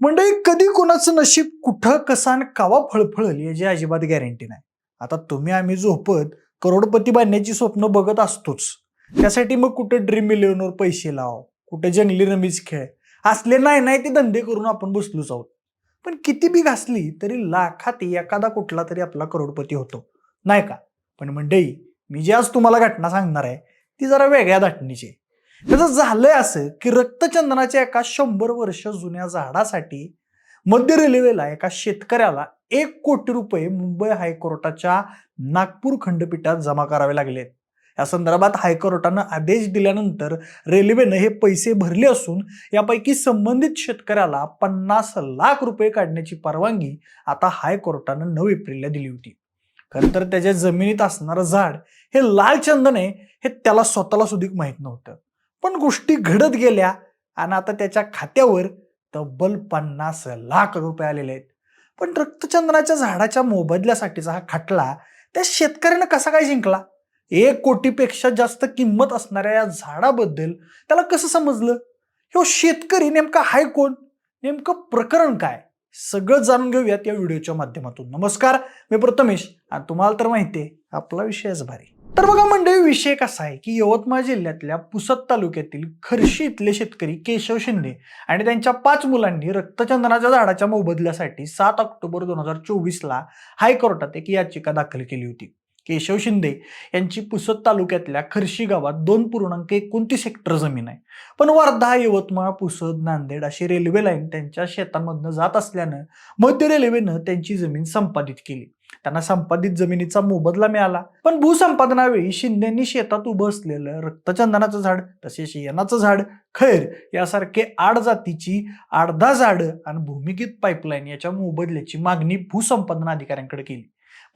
मंडळी कधी कोणाचं नशीब कुठं कसान कावा फळफळल याची अजिबात गॅरंटी नाही. आता तुम्ही आम्ही झोपत करोडपती बांधण्याची स्वप्न बघत असतोच. त्यासाठी मग कुठं ड्रीम मिलियनवर पैसे लाव कुठे जंगली रमीज खेळ. असले नाही नाही ते धंदे करून आपण बसलोच आहोत. पण किती बी घासली तरी लाखात एखादा कुठला तरी आपला करोडपती होतो. नाही का? पण मंडळी मी जी आज तुम्हाला घटना सांगणार आहे ती जरा वेगळ्या दाटणीची आहे. त्याचं झालंय असं की रक्तचंदनाच्या एका शंभर वर्ष जुन्या झाडासाठी मध्य रेल्वेला एका शेतकऱ्याला एक कोटी रुपये मुंबई हायकोर्टाच्या नागपूर खंडपीठात जमा करावे लागलेत या संदर्भात हायकोर्टानं आदेश दिल्यानंतर रेल्वेनं हे पैसे भरले असून यापैकी संबंधित शेतकऱ्याला पन्नास लाख रुपये काढण्याची परवानगी आता हायकोर्टानं नऊ एप्रिलला दिली होती. खरं तर त्याच्या जमिनीत असणारं झाड हे लाल चंदन आहे हे त्याला स्वतःला सुद्धा माहीत नव्हतं. पण गोष्टी घडत गेल्या आणि आता त्याच्या खात्यावर तब्बल पन्नास लाख रुपये आलेले आहेत. पण रक्तचंदनाच्या झाडाच्या मोबदल्यासाठीचा हा खटला त्या शेतकऱ्यानं कसा काय जिंकला? एक कोटीपेक्षा जास्त किंमत असणाऱ्या या झाडाबद्दल त्याला कसं समजलं? ह्यो शेतकरी नेमका हाय कोण? नेमकं प्रकरण काय? सगळं जाणून घेऊयात या व्हिडिओच्या माध्यमातून. नमस्कार मी प्रथमेश आणि तुम्हाला तर माहिती आहे आपला विषयच भारी. तर बघा मंडळी विषय कसा आहे की यवतमाळ जिल्ह्यातल्या पुसद तालुक्यातील खर्शी इथले शेतकरी केशव शिंदे आणि त्यांच्या पाच मुलांनी रक्तचंदनाच्या झाडाच्या मोबदल्यासाठी सात ऑक्टोबर दोन हजार चोवीसला हायकोर्टात एक याचिका दाखल केली होती. केशव शिंदे यांची पुसद तालुक्यातल्या खर्शी गावात दोन पूर्णांक एकोणतीस हेक्टर जमीन आहे. पण वर्धा यवतमाळ पुसद नांदेड अशी रेल्वे लाईन त्यांच्या शेतांमधनं जात असल्यानं मध्य रेल्वेनं त्यांची जमीन संपादित केली. त्यांना संपादित जमिनीचा मोबदला मिळाला. पण भूसंपादनावेळी शिंदेनी शेतात उभं असलेलं रक्तचंदनाचं झाड तसेच येनाचं झाड खैर यासारखे आड जातीची आडदा झाडं आणि भूमिगत पाईपलाईन याच्या मोबदल्याची मागणी भूसंपादन अधिकाऱ्यांकडे केली.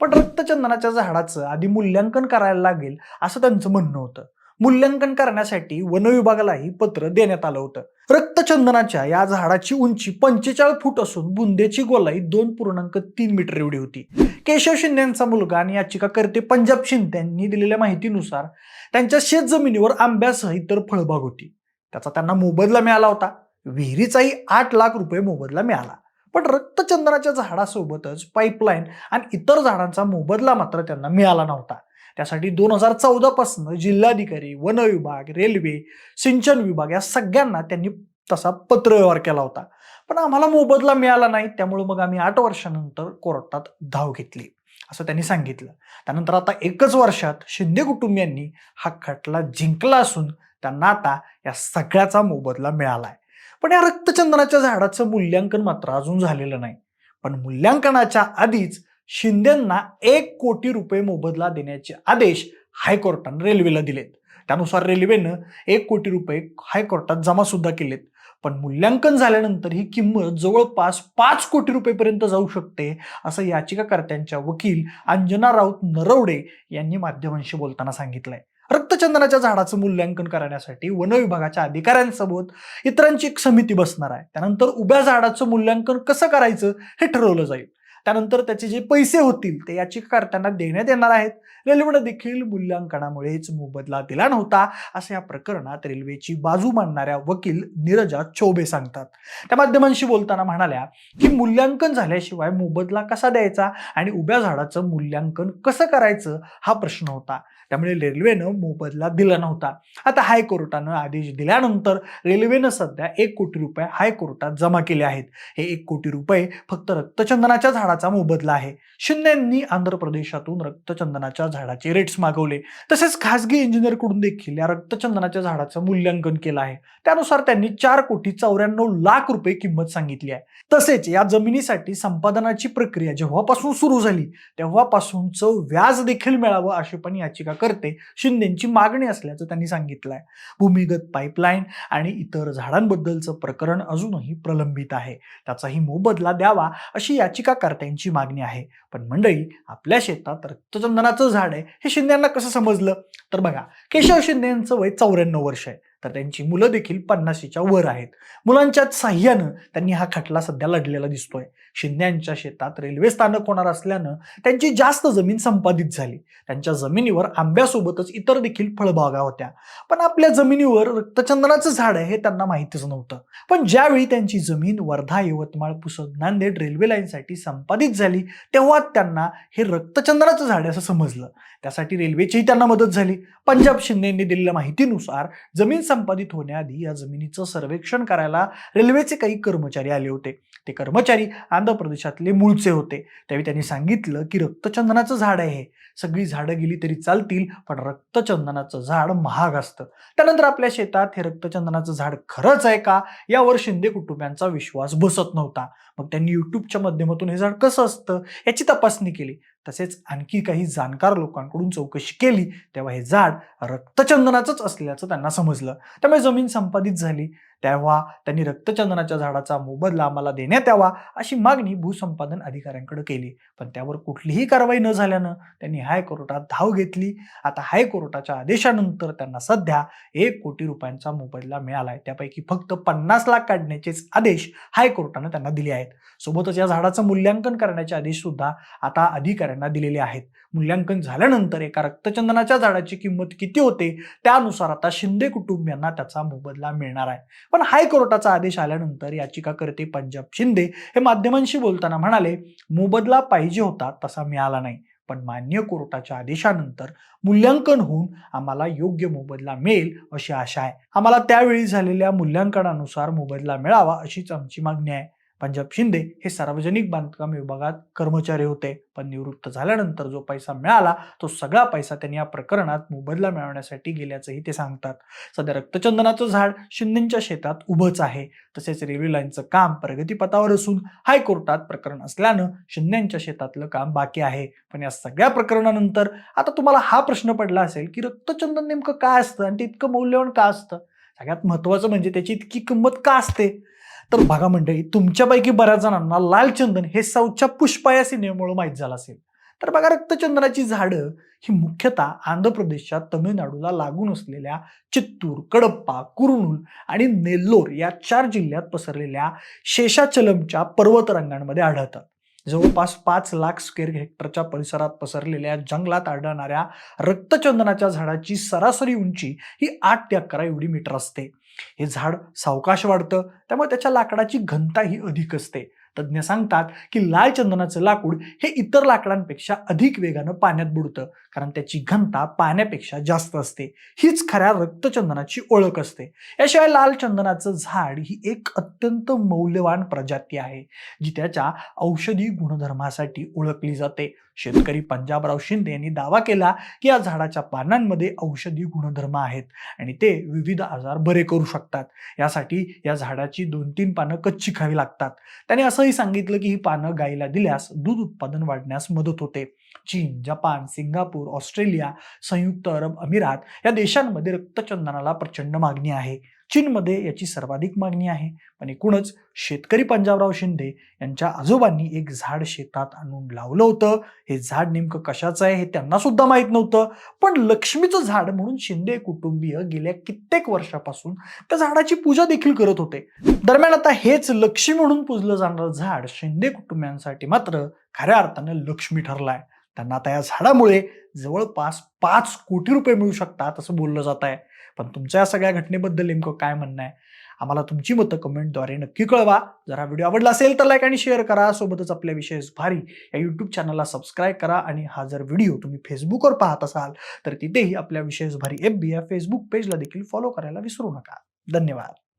पण रक्तचंदनाच्या झाडाचं आधी मूल्यांकन करायला लागेल असं त्यांचं म्हणणं होतं. मूल्यांकन करण्यासाठी वन विभागालाही पत्र देण्यात आलं होतं. रक्तचंदनाच्या या झाडाची उंची पंचेचाळीस फूट असून बुंदेची गोलाई दोन पूर्णांक तीन मीटर एवढी होती. केशव शिंदे यांचा मुलगा आणि याचिकाकर्ते पंजाब शिंदे यांनी दिलेल्या माहितीनुसार त्यांच्या शेत जमिनीवर आंब्यासह इतर फळबाग होती. त्याचा त्यांना मोबदला मिळाला होता. विहिरीचाही आठ लाख रुपये मोबदला मिळाला. पण रक्तचंदनाच्या झाडासोबतच पाईपलाईन आणि इतर झाडांचा मोबदला मात्र त्यांना मिळाला नव्हता. त्यासाठी दोन हजार चौदा पासून जिल्हाधिकारी वन विभाग रेल्वे सिंचन विभाग या सगळ्यांना त्यांनी तसा पत्रव्यवहार केला होता. पण आम्हाला मोबदला मिळाला नाही. त्यामुळे मग आम्ही आठ वर्षानंतर कोर्टात धाव घेतली. असं त्यांनी सांगितलं. त्यानंतर आता एकच वर्षात शिंदे कुटुंबियांनी हा खटला जिंकला असून त्यांना आता या सगळ्याचा मोबदला मिळाला आहे पण या रक्तचंदनाच्या झाडाचं मूल्यांकन मात्र अजून झालेलं नाही. पण मूल्यांकनाच्या आधीच शिंदेंना एक कोटी रुपये मोबदला देण्याचे आदेश हायकोर्टानं रेल्वेला दिलेत. त्यानुसार रेल्वेनं एक कोटी रुपये हायकोर्टात जमा सुद्धा केलेत. पण मूल्यांकन झाल्यानंतर ही किंमत जवळपास पाच कोटी रुपयेपर्यंत जाऊ शकते असं याचिकाकर्त्यांच्या वकील अंजना राऊत नरवडे यांनी माध्यमांशी बोलताना सांगितलंय. रक्तचंदनाच्या झाडाचं मूल्यांकन करण्यासाठी वन विभागाच्या अधिकाऱ्यांसोबत इतरांची एक समिती बसणार आहे. त्यानंतर उभ्या झाडाचं मूल्यांकन कसं करायचं हे ठरवलं जाईल. त्यानंतर त्याचे जे पैसे होतील ते याचिकाकर्त्यांना देण्यात येणार आहेत. रेल्वेनं देखील मूल्यांकनामुळेच मोबदला दिला नव्हता असं या प्रकरणात रेल्वेची बाजू मांडणाऱ्या वकील नीरजा चौबे सांगतात. त्या माध्यमांशी बोलताना म्हणाल्या की मूल्यांकन झाल्याशिवाय मोबदला कसा द्यायचा आणि उभ्या झाडाचं मूल्यांकन कसं करायचं? हा प्रश्न होता. त्यामुळे रेल्वेनं मोबदला दिला नव्हता. आता हायकोर्टानं आदेश दिल्यानंतर रेल्वेनं सध्या एक कोटी रुपये हायकोर्टात जमा केले आहेत. हे एक कोटी रुपये फक्त रक्तचंदनाच्या झाडाचा मोबदला आहे. शिंदेंनी आंध्र प्रदेशातून रक्तचंदनाच्या झाडाचे रेट्स मागवले. तसेच खासगी इंजिनियरकडून देखील या रक्तचंदनाच्या झाडाचं मूल्यांकन केलं आहे. त्यानुसार त्यांनी चार कोटी चौऱ्याण्णव लाख रुपये किंमत सांगितली आहे. तसेच या जमिनीसाठी संपादनाची प्रक्रिया जेव्हापासून सुरू झाली तेव्हापासूनचं व्याज देखील मिळावं अशी पण याचिका करते शिंदेची मागणी असल्याचं त्यांनी सांगितलंय. भूमिगत पाईपलाईन आणि इतर झाडांबद्दलचं प्रकरण अजूनही प्रलंबित आहे. त्याचाही मोबदला द्यावा अशी याचिकाकर्त्यांची मागणी आहे. पण मंडळी आपल्या शेतात रक्तचंदनाचं झाड आहे हे शिंद्यांना कसं समजलं? तर बघा केशव शिंदे यांचं वय चौऱ्याण्णव वर्ष आहे. तर त्यांची मुलं देखील पन्नाशीच्या वर आहेत. मुलांच्या साह्यानं त्यांनी हा खटला सध्या लढलेला दिसतोय. शिंद्यांच्या शेतात रेल्वे स्थानक होणार असल्यानं त्यांची जास्त जमीन संपादित झाली. त्यांच्या जमिनीवर आंब्यासोबतच इतर देखील फळबागा होत्या. पण आपल्या जमिनीवर रक्तचंदनाचं झाड आहे हे त्यांना माहितीच नव्हतं. पण ज्यावेळी त्यांची जमीन वर्धा यवतमाळ पुसद नांदेड रेल्वे लाईनसाठी संपादित झाली तेव्हा त्यांना हे रक्तचंदनाचं झाड असं समजलं. त्यासाठी रेल्वेचीही त्यांना मदत झाली. पंजाब शिंदेंनी दिलेल्या माहितीनुसार जमीन संपादित होण्याआधी या जमिनीचं सर्वेक्षण करायला रेल्वेचे काही कर्मचारी आले होते. ते कर्मचारी आंध्र प्रदेशातले मूळचे होते. त्यावेळी त्यांनी सांगितलं की रक्तचंदनाचं झाड आहे हे. सगळी झाडं गेली तरी चालतील पण रक्तचंदनाचं झाड महाग असतं. त्यानंतर आपल्या शेतात हे रक्तचंदनाचं झाड खरंच आहे का? यावर शिंदे कुटुंबियांचा विश्वास बसत नव्हता. मग त्यांनी युट्यूबच्या माध्यमातून हे झाड कसं असतं? याची तपासणी केली. तसेच आणखी काही जाणकार लोकांकडून चौकशी केली तेव्हा हे झाड रक्तचंदनाचंच असल्याचं त्यांना समजलं. त्यामुळे जमीन संपादित झाली. तेव्हा त्यांनी रक्तचंदनाच्या झाडाचा मोबदला आम्हाला देण्यात यावा अशी मागणी भूसंपादन अधिकाऱ्यांकडे केली. पण त्यावर कुठलीही कारवाई न झाल्यानं त्यांनी हायकोर्टात धाव घेतली. आता हायकोर्टाच्या आदेशानंतर त्यांना सध्या एक कोटी रुपयांचा मोबदला मिळाला आहे त्यापैकी फक्त पन्नास लाख काढण्याचेच आदेश हायकोर्टानं त्यांना दिले आहेत. सोबतच या झाडाचं मूल्यांकन करण्याचे आदेश सुद्धा आता अधिकाऱ्यांना दिलेले आहेत. मूल्यांकन झाल्यानंतर एका रक्तचंदनाच्या झाडाची किंमत किती होते? त्यानुसार आता शिंदे कुटुंबियांना त्याचा मोबदला मिळणार आहे. पण हायकोर्टाचा आदेश आल्यानंतर याचिकाकर्ते पंजाब शिंदे हे माध्यमांशी बोलताना म्हणाले मोबदला पाहिजे होता तसा मिळाला नाही पण मान्य कोर्टाच्या आदेशानंतर मूल्यांकन होऊन आम्हाला योग्य मोबदला मिळेल अशी आशा आहे. आम्हाला त्यावेळी झालेल्या मूल्यांकनानुसार मोबदला मिळावा अशीच आमची मागणी आहे. पंजाब शिंदे हे सार्वजनिक बांधकाम विभागात कर्मचारी होते. पण निवृत्त झाल्यानंतर जो पैसा मिळाला तो सगळा पैसा त्यांनी या प्रकरणात मोबदला मिळवण्यासाठी गेल्याचंही ते सांगतात. सध्या रक्तचंदनाचं झाड शिंदेच्या शेतात उभंच आहे. तसेच रेल्वे लाईनचं काम प्रगतीपथावर असून हायकोर्टात प्रकरण असल्यानं शिंदेच्या शेतातलं काम बाकी आहे. पण या सगळ्या प्रकरणानंतर आता तुम्हाला हा प्रश्न पडला असेल की रक्तचंदन नेमकं काय असतं? आणि ते इतकं मौल्यवान का असतं? सगळ्यात महत्त्वाचं म्हणजे त्याची इतकी किंमत का असते? तर बघा मंडळी तुमच्यापैकी बऱ्याच जणांना लाल चंदन हे साऊथच्या पुष्पा या सिनेमामुळे माहीत झालं असेल. तर बघा रक्तचंदनाची झाडं ही मुख्यतः आंध्र प्रदेशच्या तमिळनाडूला लागून असलेल्या चित्तूर कडप्पा कुरुनूल आणि नेल्लोर या चार जिल्ह्यात पसरलेल्या शेषाचलमच्या पर्वतरांगांमध्ये आढळतात. जवळपास पाच लाख स्क्वेअर हेक्टरच्या परिसरात पसरलेल्या जंगलात आढळणाऱ्या रक्तचंदनाच्या झाडाची सरासरी उंची ही आठ ते अकरा एवढी मीटर असते. हे झाड सावकाश वाढतं त्यामुळे त्याच्या लाकडाची घनता ही अधिक असते. तज्ज्ञ सांगतात की लाल चंदनाचं लाकूड हे इतर लाकडांपेक्षा अधिक वेगानं पाण्यात बुडतं कारण त्याची घनता पाण्यापेक्षा जास्त असते. हीच खऱ्या रक्तचंदनाची ओळख असते. याशिवाय लाल चंदनाचं झाड ही एक अत्यंत मौल्यवान प्रजाती आहे जी त्याच्या औषधी गुणधर्मासाठी ओळखली जाते. शेतकरी पंजाबराव शिंदे यांनी दावा केला की या झाडाच्या पानांमध्ये औषधी गुणधर्म आहेत आणि ते विविध आजार बरे करू शकतात. यासाठी या झाडाची दोन तीन पानं कच्ची खावी लागतात. त्याने असंही सांगितलं की ही पानं गायीला दिल्यास दूध उत्पादन वाढण्यास मदत होते. चीन जपान सिंगापूर ऑस्ट्रेलिया संयुक्त अरब अमिरात या देशांमध्ये रक्तचंदनाला प्रचंड मागणी आहे. चीनमध्ये याची सर्वाधिक मागणी आहे. पण एकूणच शेतकरी पंजाबराव शिंदे यांच्या आजोबांनी एक झाड शेतात आणून लावलं होतं. हे झाड नेमकं कशाचं आहे हे त्यांना सुद्धा माहीत नव्हतं. पण लक्ष्मीचं झाड म्हणून शिंदे कुटुंबीय गेल्या कित्येक वर्षापासून त्या झाडाची पूजा देखील करत होते. दरम्यान आता हेच लक्ष्मी म्हणून पूजलं जाणारं झाड शिंदे कुटुंबियांसाठी मात्र खऱ्या अर्थानं लक्ष्मी ठरलाय. त्यांना आता या झाडामुळे जवळपास पाच कोटी रुपये मिळू शकतात असं बोललं जात आहे. पण तुमच्या या सगळ्या घटनेबद्दल नेमकं काय म्हणणं आहे? आम्हाला तुमची मतं कमेंटद्वारे नक्की कळवा. जर हा व्हिडिओ आवडला असेल तर लाईक आणि शेअर करा. सोबतच आपल्या विशेष भारी या यूट्यूब चॅनलला सबस्क्राईब करा आणि हा जर व्हिडिओ तुम्ही फेसबुकवर पाहत असाल तर तिथेही आपल्या विशेष भारी एफ बी या फेसबुक पेजला देखील फॉलो करायला विसरू नका. धन्यवाद.